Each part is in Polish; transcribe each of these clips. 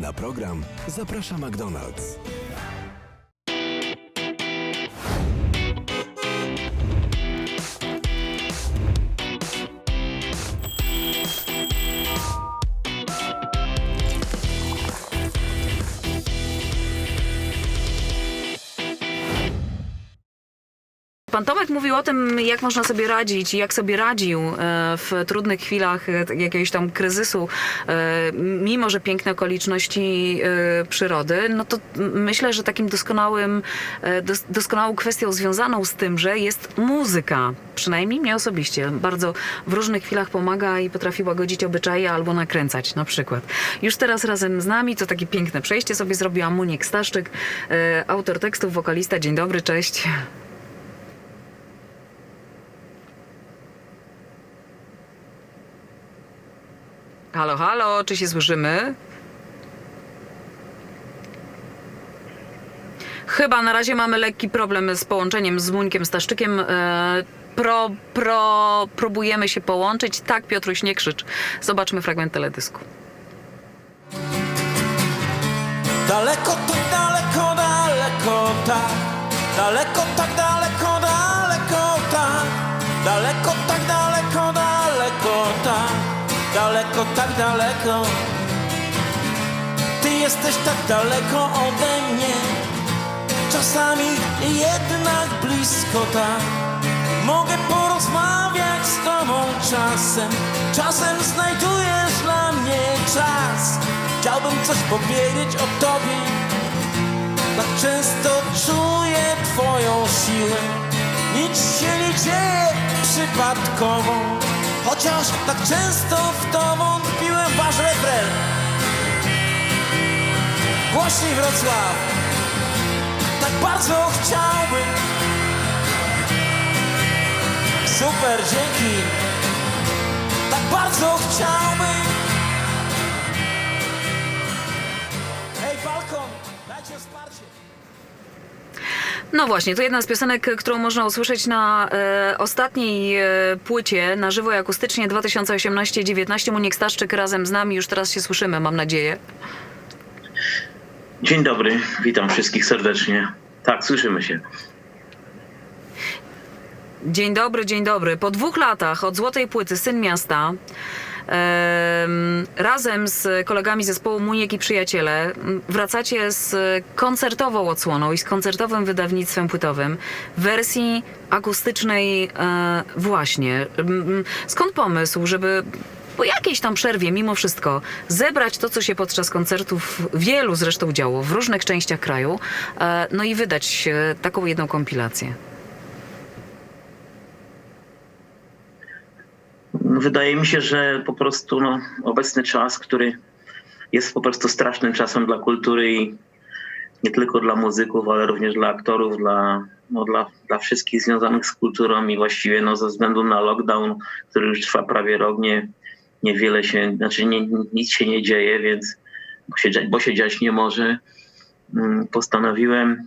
Na program zaprasza McDonald's. Pan Tomek mówił o tym, jak można sobie radzić i jak sobie radził e, w trudnych chwilach e, jakiegoś tam kryzysu, e, mimo że piękne okoliczności przyrody. No to myślę, że takim doskonałym, dos- doskonałą kwestią związaną z tymże jest muzyka. Przynajmniej mnie osobiście. Bardzo w różnych chwilach pomaga i potrafi łagodzić obyczaje albo nakręcać na przykład. Już teraz razem z nami to takie piękne przejście sobie zrobiła Muniek Staszczyk, autor tekstów, wokalista. Dzień dobry, cześć. Halo, halo, czy się słyszymy? Chyba na razie mamy lekki problem z połączeniem z Muńkiem Staszczykiem. E, Pro, pro, próbujemy się połączyć. Tak, Piotruś, nie krzycz. Zobaczmy fragment teledysku. Daleko, tak daleko, daleko, tak Daleko, tak daleko, Daleko, Ty jesteś tak daleko ode mnie. Czasami jednak blisko, tak. Mogę porozmawiać z tobą czasem. Czasem znajdujesz dla mnie czas. Chciałbym coś powiedzieć o tobie. Tak często czuję twoją siłę. Nic się nie dzieje przypadkowo Chociaż tak często w to wątpiłem Wasz refren. Głośniej Wrocław. Tak bardzo chciałbym. Super, dzięki. Tak bardzo chciałbym. Hej, balkon, dajcie wsparcie. No właśnie, to jedna z piosenek, którą można usłyszeć na e, ostatniej e, płycie na żywo i akustycznie 2018-19. Muniek Staszczyk razem z nami. Już teraz się słyszymy, mam nadzieję. Dzień dobry, witam wszystkich serdecznie. Tak, słyszymy się. Dzień dobry, dzień dobry. Po dwóch latach od Złotej Płyty Syn Miasta razem z kolegami zespołu Muniek i Przyjaciele wracacie z koncertową odsłoną i z koncertowym wydawnictwem płytowym w wersji akustycznej e, właśnie. Skąd pomysł, żeby po jakiejś tam przerwie, mimo wszystko, zebrać to, co się podczas koncertów wielu zresztą działo w różnych częściach kraju, e, no i wydać e, taką jedną kompilację? Wydaje mi się, że po prostu no, obecny czas, który jest po prostu strasznym czasem dla kultury i nie tylko dla muzyków, ale również dla aktorów, dla, no, dla, dla wszystkich związanych z kulturą i właściwie no, ze względu na lockdown, który już trwa prawie rok, nie, niewiele się, znaczy nie, nic się nie dzieje, więc bo się, bo się dziać nie może, mm, postanowiłem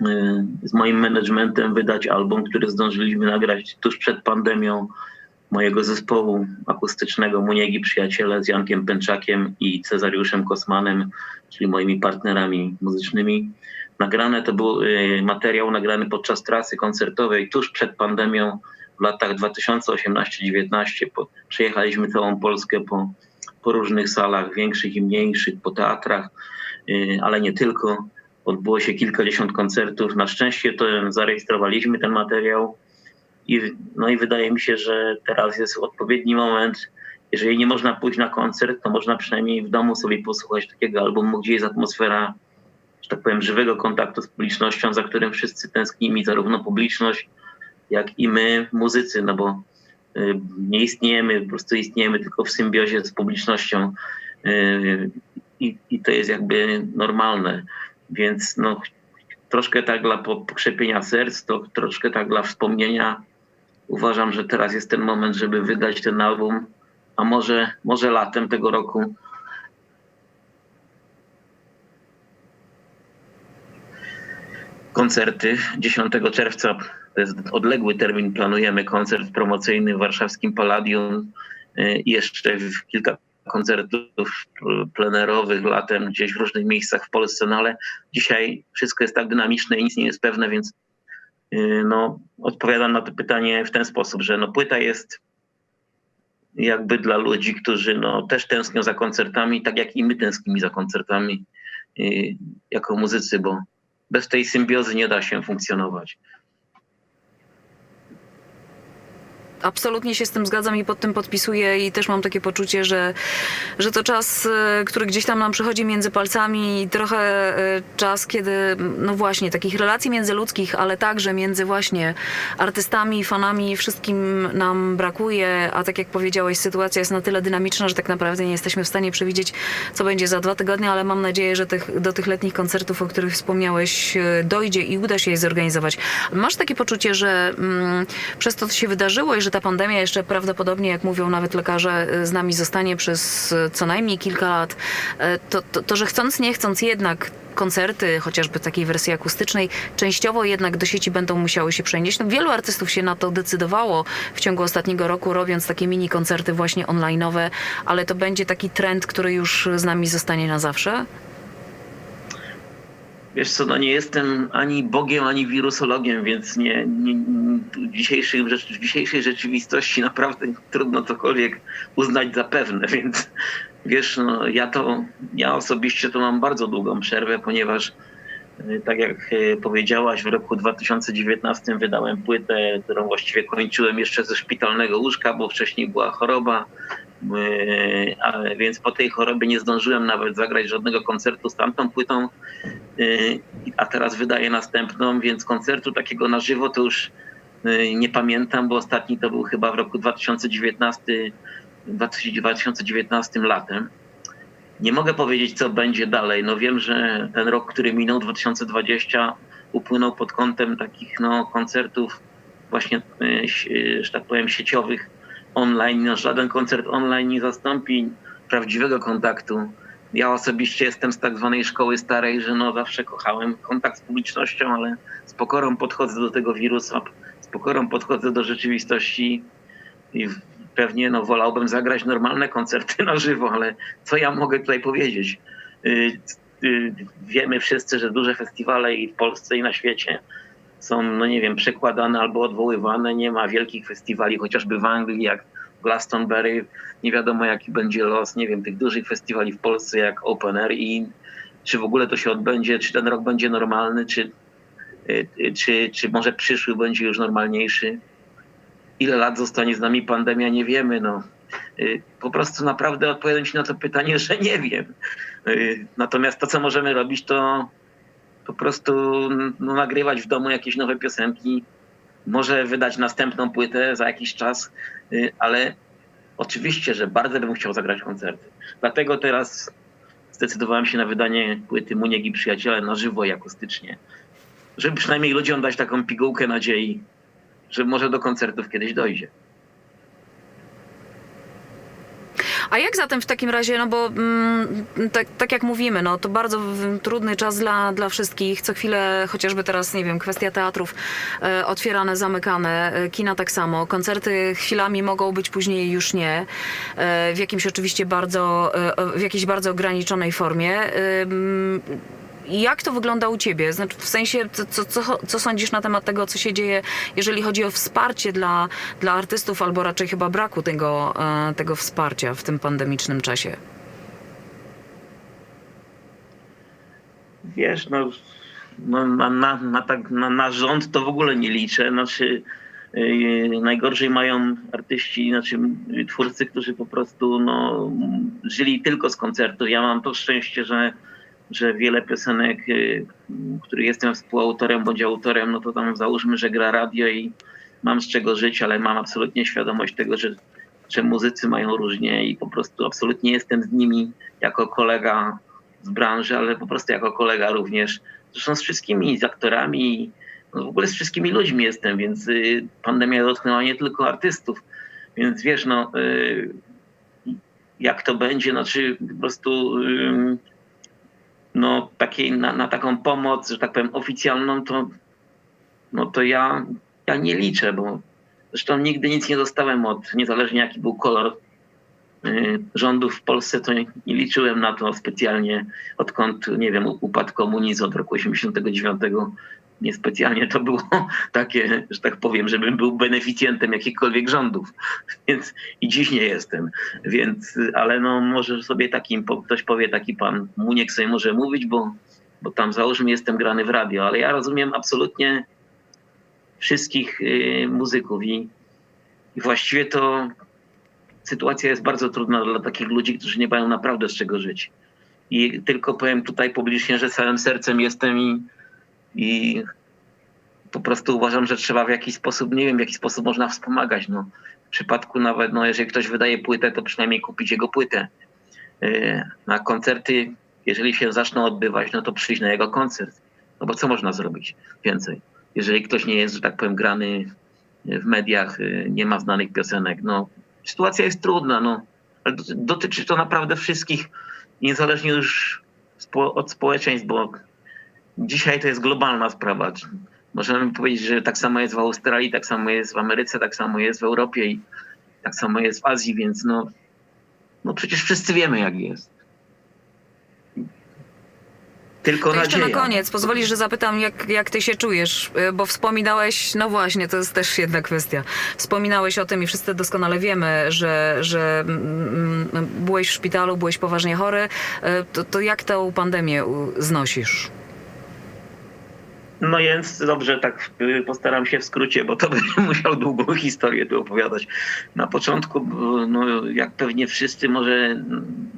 y, z moim managementem wydać album, który zdążyliśmy nagrać tuż przed pandemią mojego zespołu akustycznego Muniegi Przyjaciele z Jankiem Pęczakiem i Cezariuszem Kosmanem, czyli moimi partnerami muzycznymi. Nagrane to był y, materiał nagrany podczas trasy koncertowej tuż przed pandemią w latach 2018-19. Po- Przejechaliśmy całą Polskę po, po różnych salach, większych i mniejszych, po teatrach, y, ale nie tylko. Odbyło się kilkadziesiąt koncertów. Na szczęście to zarejestrowaliśmy ten materiał. I, no i wydaje mi się, że teraz jest odpowiedni moment. Jeżeli nie można pójść na koncert, to można przynajmniej w domu sobie posłuchać takiego albumu, gdzie jest atmosfera, że tak powiem, żywego kontaktu z publicznością, za którym wszyscy tęsknimy, zarówno publiczność, jak i my, muzycy, no bo y, nie istniejemy, po prostu istniejemy tylko w symbiozie z publicznością y, i, i to jest jakby normalne. Więc no, troszkę tak dla po- pokrzepienia serc, to troszkę tak dla wspomnienia. Uważam, że teraz jest ten moment, żeby wydać ten album, a może, może latem tego roku. Koncerty. 10 czerwca, to jest odległy termin, planujemy koncert promocyjny w warszawskim Palladium. Y, i jeszcze kilka koncertów plenerowych latem gdzieś w różnych miejscach w Polsce, no ale dzisiaj wszystko jest tak dynamiczne i nic nie jest pewne, więc no, odpowiadam na to pytanie w ten sposób, że no, płyta jest jakby dla ludzi, którzy no, też tęsknią za koncertami, tak jak i my tęsknimy za koncertami yy, jako muzycy, bo bez tej symbiozy nie da się funkcjonować. Absolutnie się z tym zgadzam i pod tym podpisuję i też mam takie poczucie, że, że to czas, e, który gdzieś tam nam przychodzi między palcami i trochę e, czas, kiedy, no właśnie, takich relacji międzyludzkich, ale także między właśnie artystami, fanami, wszystkim nam brakuje, a tak jak powiedziałeś, sytuacja jest na tyle dynamiczna, że tak naprawdę nie jesteśmy w stanie przewidzieć, co będzie za dwa tygodnie, ale mam nadzieję, że tych, do tych letnich koncertów, o których wspomniałeś, e, dojdzie i uda się je zorganizować. Masz takie poczucie, że mm, przez to, co się wydarzyło i że ta pandemia jeszcze prawdopodobnie, jak mówią nawet lekarze, z nami zostanie przez e, co najmniej kilka lat, e, to, to, to że chcąc, nie chcąc jednak koncerty, chociażby takiej wersji akustycznej, częściowo jednak do sieci będą musiały się przenieść. No, wielu artystów się na to decydowało w ciągu ostatniego roku, robiąc takie mini koncerty właśnie online'owe, ale to będzie taki trend, który już z nami zostanie na zawsze. Wiesz co, no nie jestem ani Bogiem, ani wirusologiem, więc nie, nie, w, dzisiejszej, w dzisiejszej rzeczywistości naprawdę trudno cokolwiek uznać za pewne, więc wiesz, no ja to, ja osobiście to mam bardzo długą przerwę, ponieważ y, tak jak y, powiedziałaś, w roku 2019 wydałem płytę, którą właściwie kończyłem jeszcze ze szpitalnego łóżka, bo wcześniej była choroba. A więc po tej chorobie nie zdążyłem nawet zagrać żadnego koncertu z tamtą płytą, y, a teraz wydaję następną, więc koncertu takiego na żywo to już y, nie pamiętam, bo ostatni to był chyba w roku 2019, 2019 latem. Nie mogę powiedzieć, co będzie dalej. No wiem, że ten rok, który minął, 2020, upłynął pod kątem takich no, koncertów właśnie, że tak powiem, sieciowych online. No, żaden koncert online nie zastąpi prawdziwego kontaktu. Ja osobiście jestem z tak zwanej szkoły starej, że no zawsze kochałem kontakt z publicznością, ale z pokorą podchodzę do tego wirusa, z pokorą podchodzę do rzeczywistości i pewnie no, wolałbym zagrać normalne koncerty na żywo, ale co ja mogę tutaj powiedzieć? Y, y, Wiemy wszyscy, że duże festiwale i w Polsce i na świecie są, no nie wiem, przekładane albo odwoływane. Nie ma wielkich festiwali, chociażby w Anglii, jak Glastonbury. Nie wiadomo, jaki będzie los, nie wiem, tych dużych festiwali w Polsce, jak Open Air i czy w ogóle to się odbędzie, czy ten rok będzie normalny, czy, y, y, czy, czy może przyszły będzie już normalniejszy. Ile lat zostanie z nami pandemia, nie wiemy. No. Y, Po prostu naprawdę odpowiadam ci na to pytanie, że nie wiem. Natomiast to, co możemy robić, to po prostu no, nagrywać w domu jakieś nowe piosenki, może wydać następną płytę za jakiś czas, y, ale oczywiście, że bardzo bym chciał zagrać koncerty. Dlatego teraz zdecydowałem się na wydanie płyty Muniek i Przyjaciele na żywo i akustycznie, żeby przynajmniej ludziom dać taką pigułkę nadziei, że może do koncertów kiedyś dojdzie. A jak zatem w takim razie, no bo mm, tak, tak jak mówimy, no to bardzo trudny czas dla, dla wszystkich. Co chwilę, chociażby teraz, nie wiem, kwestia teatrów e, otwierane, zamykane, e, kina tak samo. Koncerty chwilami mogą być, później już nie. E, w jakimś oczywiście bardzo, e, w jakiejś bardzo ograniczonej formie. E, jak to wygląda u ciebie? Znaczy, w sensie, co, co, co, sądzisz na temat tego, co się dzieje, jeżeli chodzi o wsparcie dla, dla artystów, albo raczej chyba braku tego, e, tego wsparcia w tym pandemicznym czasie? Wiesz, no, no na, na, na, tak, na, na rząd to w ogóle nie liczę. Znaczy, yy, najgorzej mają artyści, znaczy twórcy, którzy po prostu no, żyli tylko z koncertów. Ja mam to szczęście, że, że wiele piosenek, yy, których jestem współautorem bądź autorem, no to tam załóżmy, że gra radio i mam z czego żyć, ale mam absolutnie świadomość tego, że, że muzycy mają różnie i po prostu absolutnie jestem z nimi jako kolega z branży, ale po prostu jako kolega również. Zresztą z wszystkimi, z aktorami, no w ogóle z wszystkimi ludźmi jestem, więc y, pandemia dotknęła nie tylko artystów. Więc wiesz, no y, jak to będzie, znaczy po prostu y, no takiej, na, na taką pomoc, że tak powiem oficjalną, to no to ja, ja nie liczę, bo zresztą nigdy nic nie dostałem od, niezależnie jaki był kolor y, rządów w Polsce, to nie, nie liczyłem na to specjalnie, odkąd, nie wiem, upadł komunizm od roku 89. Niespecjalnie to było takie, że tak powiem, żebym był beneficjentem jakichkolwiek rządów, więc i dziś nie jestem. Więc, ale no może sobie takim, ktoś powie, taki pan Muniek sobie może mówić, bo, bo tam załóżmy jestem grany w radio, ale ja rozumiem absolutnie wszystkich y, muzyków i, i właściwie to sytuacja jest bardzo trudna dla takich ludzi, którzy nie mają naprawdę z czego żyć. I tylko powiem tutaj publicznie, że całym sercem jestem i, i po prostu uważam, że trzeba w jakiś sposób, nie wiem w jaki sposób można wspomagać. No, w przypadku nawet, no, jeżeli ktoś wydaje płytę, to przynajmniej kupić jego płytę. Yy, Na koncerty, jeżeli się zaczną odbywać, no to przyjść na jego koncert. No bo co można zrobić więcej? Jeżeli ktoś nie jest, że tak powiem, grany w mediach, yy, nie ma znanych piosenek, no sytuacja jest trudna, no. Ale doty- dotyczy to naprawdę wszystkich, niezależnie już od społeczeństw, bo dzisiaj to jest globalna sprawa. Możemy powiedzieć, że tak samo jest w Australii, tak samo jest w Ameryce, tak samo jest w Europie i tak samo jest w Azji, więc no, no przecież wszyscy wiemy, jak jest. Tylko To jeszcze na koniec, pozwolisz, że zapytam, jak, jak ty się czujesz, bo wspominałeś, no właśnie, to jest też jedna kwestia. Wspominałeś o tym i wszyscy doskonale wiemy, że, że mm, mm, byłeś w szpitalu, byłeś poważnie chory. Y, To, to jak tę pandemię znosisz? No więc dobrze, tak postaram się w skrócie, bo to będę musiał długą historię tu opowiadać. Na początku, no jak pewnie wszyscy, może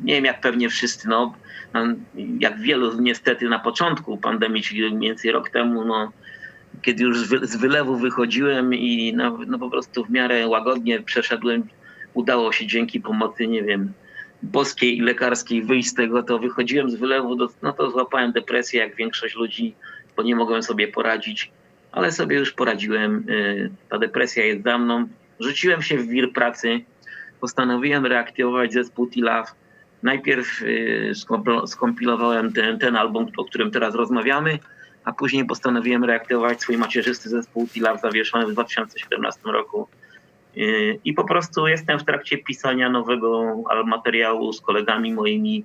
nie wiem jak pewnie wszyscy, no no, jak wielu niestety na początku pandemii, czyli mniej więcej rok temu, no kiedy już z wylewu wychodziłem i no, no po prostu w miarę łagodnie przeszedłem, udało się dzięki pomocy, nie wiem, boskiej i lekarskiej wyjść z tego, to wychodziłem z wylewu, do, no to złapałem depresję jak większość ludzi, nie mogłem sobie poradzić, ale sobie już poradziłem. y, Ta depresja jest za mną. Rzuciłem się w wir pracy, postanowiłem reaktywować zespół T-Love. Najpierw y, skompilowałem ten, ten album, o którym teraz rozmawiamy, a później postanowiłem reaktywować swój macierzysty zespół T-Love zawieszony w 2017 roku. Y, I po prostu jestem w trakcie pisania nowego materiału z kolegami moimi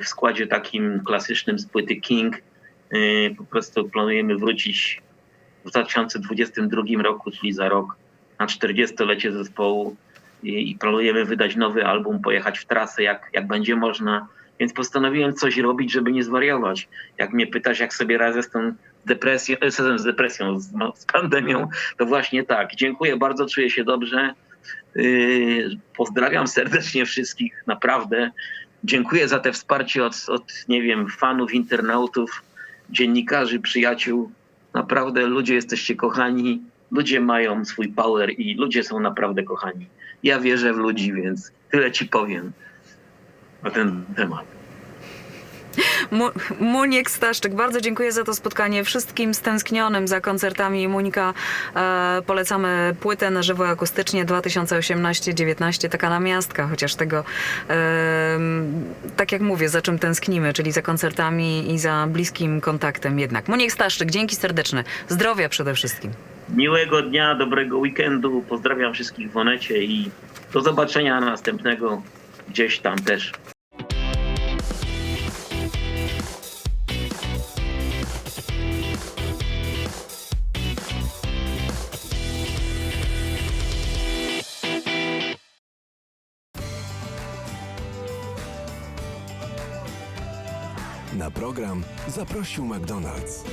w składzie takim klasycznym z płyty King. Y, Po prostu planujemy wrócić w 2022 roku, czyli za rok, na 40-lecie zespołu i, planujemy wydać nowy album, pojechać w trasę, jak, jak będzie można. Więc postanowiłem coś robić, żeby nie zwariować. Jak mnie pytasz, jak sobie radzę z tą depresją, e, z, depresją, z, no, z pandemią, to właśnie tak. Dziękuję bardzo, czuję się dobrze. Yy, pozdrawiam serdecznie wszystkich, naprawdę. Dziękuję za te wsparcie od, od, nie wiem, fanów, internautów, dziennikarzy, przyjaciół. Naprawdę ludzie jesteście kochani, ludzie mają swój power i ludzie są naprawdę kochani. Ja wierzę w ludzi, więc tyle ci powiem na ten temat. Mu- Muniek Staszczyk, bardzo dziękuję za to spotkanie. Wszystkim stęsknionym za koncertami Munika e, polecamy płytę na żywo akustycznie 2018-19, taka namiastka chociaż tego, e, tak jak mówię, za czym tęsknimy, czyli za koncertami i za bliskim kontaktem jednak. Muniek Staszczyk, dzięki serdeczne. Zdrowia przede wszystkim. Miłego dnia, dobrego weekendu. Pozdrawiam wszystkich w Onecie i do zobaczenia następnego gdzieś tam też. Zaprosił McDonald's.